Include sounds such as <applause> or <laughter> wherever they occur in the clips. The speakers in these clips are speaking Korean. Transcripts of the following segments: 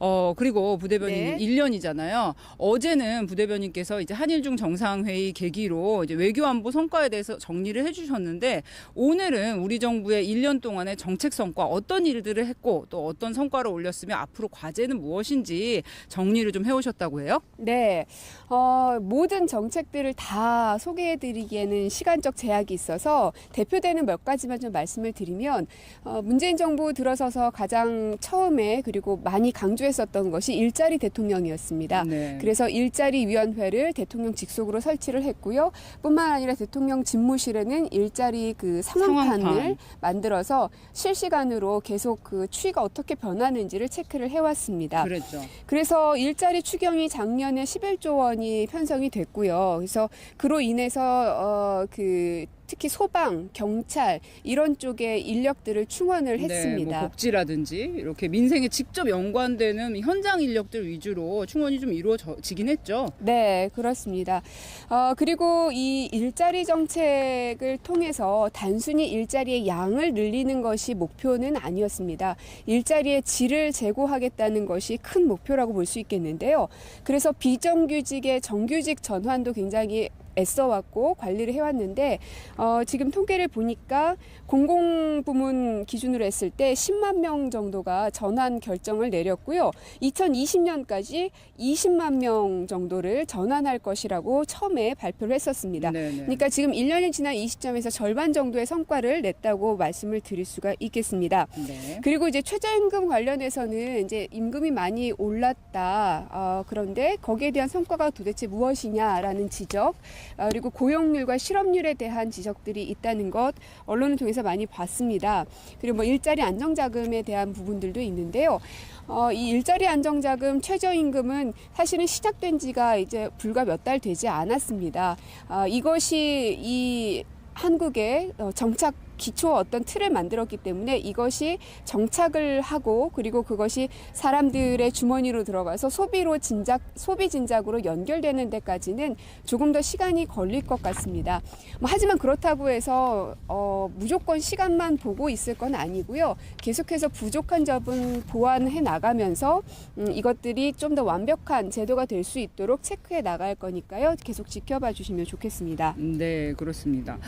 어, 그리고 부대변인 네. 1년이잖아요. 어제는 부대변인께서 이제 한일중 정상회의 계기로 이제 외교안보 성과에 대해서 정리를 해주셨는데 오늘은 우리 정부의 1년 동안의 정책 성과 어떤 일들을 했고 또 어떤 성과를 올렸으며 앞으로 과제는 무엇인지 정리를 좀 해오셨다고 해요. 네, 어, 모든 정책들을 다 소개해드리기에는 시간적 제약이 있어서 대표되는 몇 가지만 좀 말씀을 드리면 어, 문재인 정부 들어서서 가장 처음에 그리고 많이 강조 했었던 것이 일자리 대통령이었습니다. 네. 그래서 일자리 위원회를 대통령 직속으로 설치를 했고요. 뿐만 아니라 대통령 집무실에는 일자리 그 상황판을 상황판. 만들어서 실시간으로 계속 그 추이가 어떻게 변하는지를 체크를 해왔습니다. 그랬죠. 그래서 일자리 추경이 작년에 11조 원이 편성이 됐고요. 그래서 그로 인해서 어그 특히 소방, 경찰 이런 쪽에 인력들을 충원을 네, 뭐 했습니다. 복지라든지 이렇게 민생에 직접 연관되는 현장 인력들 위주로 충원이 좀 이루어지긴 했죠. 네, 그렇습니다. 어, 그리고 이 일자리 정책을 통해서 단순히 일자리의 양을 늘리는 것이 목표는 아니었습니다. 일자리의 질을 제고하겠다는 것이 큰 목표라고 볼 수 있겠는데요. 그래서 비정규직의 정규직 전환도 굉장히 애써왔고 관리를 해왔는데 어, 지금 통계를 보니까 공공부문 기준으로 했을 때 10만 명 정도가 전환 결정을 내렸고요. 2020년까지 20만 명 정도를 전환할 것이라고 처음에 발표를 했었습니다. 네, 네. 그러니까 지금 1년이 지난 이 시점에서 절반 정도의 성과를 냈다고 말씀을 드릴 수가 있겠습니다. 네. 그리고 이제 최저임금 관련해서는 이제 임금이 많이 올랐다. 어, 그런데 거기에 대한 성과가 도대체 무엇이냐라는 지적, 어, 그리고 고용률과 실업률에 대한 지적들이 있다는 것 언론을 통해서 많이 봤습니다. 그리고 뭐 일자리 안정자금에 대한 부분들도 있는데요. 어, 이 일자리 안정자금 최저임금은 사실은 시작된 지가 이제 불과 몇 달 되지 않았습니다. 아, 이것이 이 한국의 어, 정착 기초 어떤 틀을 만들었기 때문에 이것이 정착을 하고 그리고 그것이 사람들의 주머니로 들어가서 소비로 진작 소비 진작으로 연결되는 데까지는 조금 더 시간이 걸릴 것 같습니다. 뭐 하지만 그렇다고 해서 어, 무조건 시간만 보고 있을 건 아니고요. 계속해서 부족한 점은 보완해 나가면서 음, 이것들이 좀 더 완벽한 제도가 될 수 있도록 체크해 나갈 거니까요. 계속 지켜봐 주시면 좋겠습니다. 네, 그렇습니다.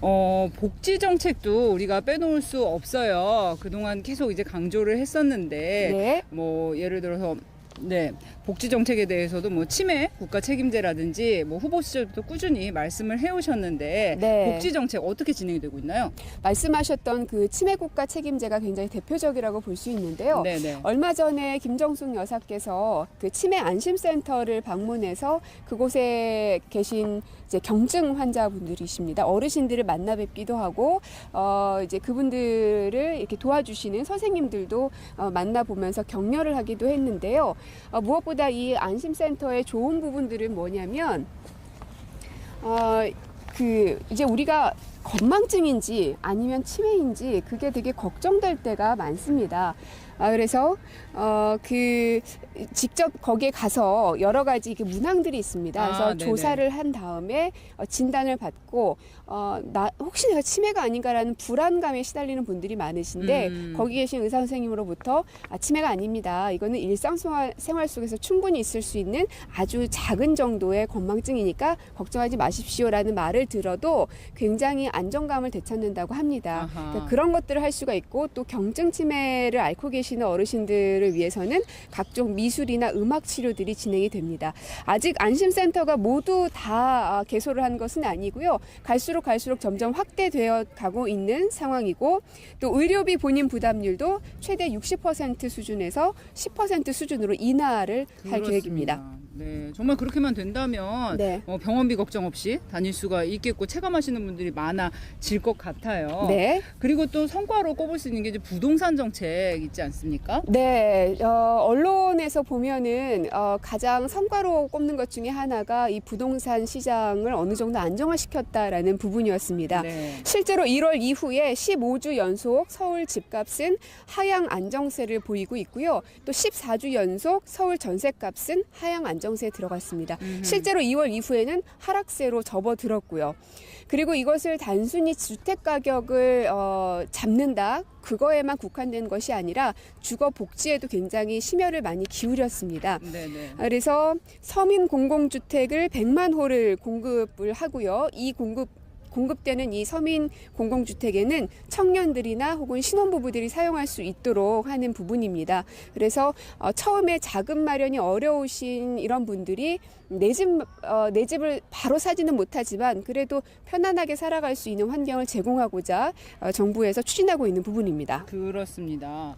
어, 복지 정책 도 우리가 빼놓을 수 없어요. 그동안 계속 이제 강조를 했었는데, 네. 뭐, 예를 들어서, 네, 복지 정책에 대해서도 뭐 치매 국가 책임제라든지 뭐 후보 시절부터 꾸준히 말씀을 해오셨는데 네. 복지 정책 어떻게 진행이 되고 있나요? 말씀하셨던 그 치매 국가 책임제가 굉장히 대표적이라고 볼 수 있는데요. 네네. 얼마 전에 김정숙 여사께서 그 치매 안심센터를 방문해서 그곳에 계신 이제 경증 환자분들이십니다. 어르신들을 만나 뵙기도 하고 어 이제 그분들을 이렇게 도와주시는 선생님들도 어 만나 보면서 격려를 하기도 했는데요. 어 무엇보다 이 안심센터의 좋은 부분들은 뭐냐면 어 그 이제 우리가 건망증인지 아니면 치매인지 그게 되게 걱정될 때가 많습니다. 아, 그래서, 어, 그, 직접 거기에 가서 여러 가지 그 문항들이 있습니다. 아, 그래서 네네. 조사를 한 다음에 어, 진단을 받고, 어, 나, 혹시 내가 치매가 아닌가라는 불안감에 시달리는 분들이 많으신데, 음. 거기 계신 의사 선생님으로부터 아, 치매가 아닙니다. 이거는 일상생활 생활 속에서 충분히 있을 수 있는 아주 작은 정도의 건망증이니까 걱정하지 마십시오라는 말을 들어도 굉장히 안정감을 되찾는다고 합니다. 그러니까 그런 것들을 할 수가 있고 또 경증 치매를 앓고 계시는 어르신들을 위해서는 각종 미술이나 음악 치료들이 진행이 됩니다. 아직 안심센터가 모두 다 아, 개소를 한 것은 아니고요. 갈수록 갈수록 점점 확대되어 가고 있는 상황이고 또 의료비 본인 부담률도 최대 60% 수준에서 10% 수준으로 인하를 할 계획입니다. 그렇습니다. 네, 정말 그렇게만 된다면 네. 어, 병원비 걱정 없이 다닐 수가 있겠고 체감하시는 분들이 많아질 것 같아요. 네. 그리고 또 성과로 꼽을 수 있는 게 이제 부동산 정책 있지 않습니까? 네, 어, 언론에서 보면은 어, 가장 성과로 꼽는 것 중에 하나가 이 부동산 시장을 어느 정도 안정화시켰다라는 부분이었습니다. 네. 실제로 1월 이후에 15주 연속 서울 집값은 하향 안정세를 보이고 있고요. 또 14주 연속 서울 전세값은 하향 안정 안정세에 들어갔습니다. 음흠. 실제로 2월 이후에는 하락세로 접어들었고요. 그리고 이것을 단순히 주택 가격을 어, 잡는다 그거에만 국한된 것이 아니라 주거 복지에도 굉장히 심혈을 많이 기울였습니다. 네네. 그래서 서민 공공주택을 100만 호를 공급을 하고요. 이 공급 공급되는 이 서민 공공주택에는 청년들이나 혹은 신혼부부들이 사용할 수 있도록 하는 부분입니다. 그래서 어, 처음에 자금 마련이 어려우신 이런 분들이 내 집, 어, 내 집을 바로 사지는 못하지만 그래도 편안하게 살아갈 수 있는 환경을 제공하고자 어, 정부에서 추진하고 있는 부분입니다. 그렇습니다.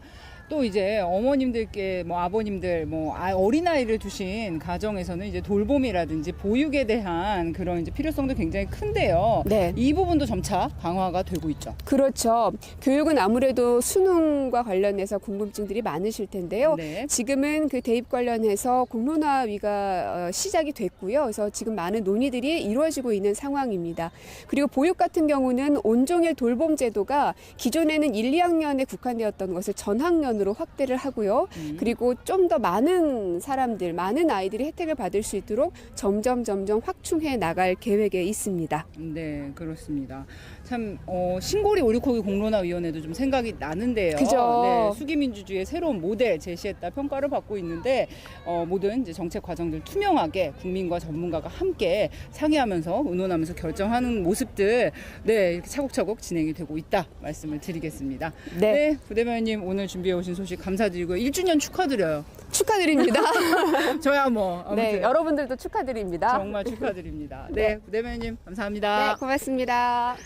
또 이제 어머님들께 뭐 아버님들 뭐 아- 어린아이를 두신 가정에서는 이제 돌봄이라든지 보육에 대한 그런 이제 필요성도 굉장히 큰데요. 네. 이 부분도 점차 강화가 되고 있죠. 그렇죠. 교육은 아무래도 수능과 관련해서 궁금증들이 많으실 텐데요. 네. 지금은 그 대입 관련해서 공론화위가 어, 시작이 됐고요. 그래서 지금 많은 논의들이 이루어지고 있는 상황입니다. 그리고 보육 같은 경우는 온종일 돌봄 제도가 기존에는 1, 2학년에 국한되었던 것을 전학년 으로 확대를 하고요. 음. 그리고 좀 더 많은 사람들, 많은 아이들이 혜택을 받을 수 있도록 점점 점점 확충해 나갈 계획에 있습니다. 네, 그렇습니다. 참 어, 신고리 오리코기 공론화위원회도 좀 생각이 나는데요. 그죠. 네, 수기민주주의의 새로운 모델 제시했다 평가를 받고 있는데 어, 모든 이제 정책 과정들 투명하게 국민과 전문가가 함께 상의하면서 의논하면서 결정하는 모습들 네 이렇게 차곡차곡 진행이 되고 있다 말씀을 드리겠습니다. 네. 네, 부대변인님 오늘 준비해 오신 소식 감사드리고 1주년 축하드려요. 축하드립니다. <laughs> 저야 뭐 아무튼 네, 여러분들도 축하드립니다. 정말 축하드립니다. 네, 부대변인님 감사합니다. 네, 고맙습니다.